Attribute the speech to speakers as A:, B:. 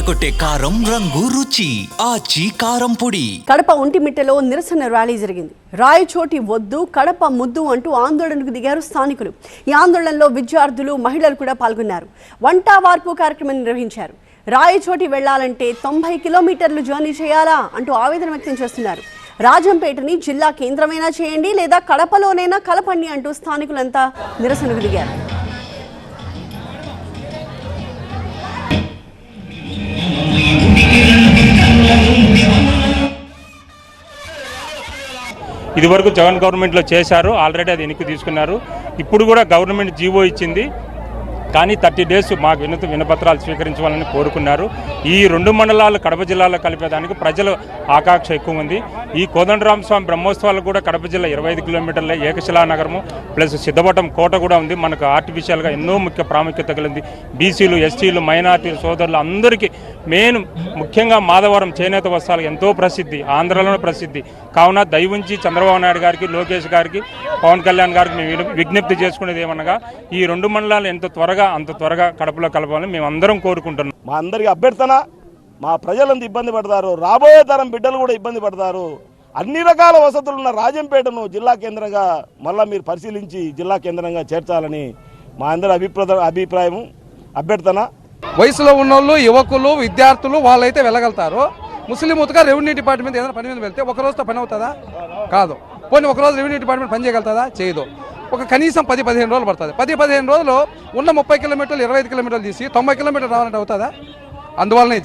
A: అదరగొట్టే కారం రంగు రుచి ఆచి కారం పొడి.
B: కడప ఒంటిమిట్టలో నిరసన ర్యాలీ జరిగింది. రాయచోటి వద్దు కడప ముద్దు అంటూ ఆందోళనకు దిగారు స్థానికులు. ఈ ఆందోళనలో విద్యార్థులు మహిళలు కూడా పాల్గొన్నారు. వంట వార్పు కార్యక్రమం నిర్వహించారు. రాయచోటి వెళ్ళాలంటే తొంభై కిలోమీటర్లు జర్నీ చేయాలా అంటూ ఆవేదన వ్యక్తం చేస్తున్నారు. రాజంపేటని జిల్లా కేంద్రమైనా చేయండి లేదా కడపలోనైనా కలపండి అంటూ స్థానికులంతా నిరసనకు దిగారు.
C: ఇదివరకు జగన్ గవర్నమెంట్లో చేశారు ఆల్రెడీ అది వెనక్కి తీసుకున్నారు. ఇప్పుడు కూడా గవర్నమెంట్ జీవో ఇచ్చింది. కానీ థర్టీ డేస్ మాకు వినతి వినపత్రాలు స్వీకరించాలని కోరుకున్నారు. ఈ రెండు మండలాలు కడప జిల్లాలో కలిపేదానికి ప్రజలు ఆకాంక్ష ఎక్కువ ఉంది. ఈ కోదండరామస్వామి బ్రహ్మోత్సవాలు కూడా కడప జిల్లా ఇరవై ఐదు కిలోమీటర్ల ఏకశిలా నగరము ప్లస్ సిద్ధవటం కోట కూడా ఉంది. మనకు ఆర్టిఫిషియల్గా ఎన్నో ముఖ్య ప్రాముఖ్యత కలిగింది. బీసీలు ఎస్టీలు మైనార్టీలు సోదరులు అందరికీ మెయిన్ ముఖ్యంగా మాధవరం చేనేత వస్త్రాలు ఎంతో ప్రసిద్ధి ఆంధ్రలోనే ప్రసిద్ధి. కావున దయవుంచి చంద్రబాబు నాయుడు గారికి లోకేష్ గారికి పవన్ కళ్యాణ్ గారికి మేము విజ్ఞప్తి చేసుకునేది ఏమనగా ఈ రెండు మండలాలు ఎంత త్వరగా అంత త్వరగా కడపలో కలపాలని మేము అందరం కోరుకుంటున్నాం.
D: మా అందరికి అభ్యర్థన మా ప్రజలంతా ఇబ్బంది పడతారు రాబోయే తరం బిడ్డలు కూడా ఇబ్బంది పడతారు. అన్ని రకాల వసతులు ఉన్న రాజంపేటను జిల్లా కేంద్రంగా మళ్ళా మీరు పరిశీలించి జిల్లా కేంద్రంగా చేర్చాలని మా అందరి అభిప్రాయ అభిప్రాయం అభ్యర్థన.
E: వయసులో ఉన్నోళ్ళు యువకులు విద్యార్థులు వాళ్ళైతే వెళ్ళగలుగుతారు. ముస్లిం ఉతగా రెవెన్యూ డిపార్ట్మెంట్ ఏదైనా పని మీద వెళ్తే ఒక రోజుతో పని అవుతుందా? కాదు. పోనీ ఒక రోజు రెవెన్యూ డిపార్ట్మెంట్ పని చేయగలుగుతుందా? చేయదు. ఒక కనీసం పది పదిహేను రోజులు పడుతుంది. పది పదిహేను రోజులు ఉన్న ముప్పై కిలోమీటర్లు ఇరవై ఐదు కిలోమీటర్లు తీసి తొంభై కిలోమీటర్లు రావాలంటే అవుతుందా? అందువలన ఇది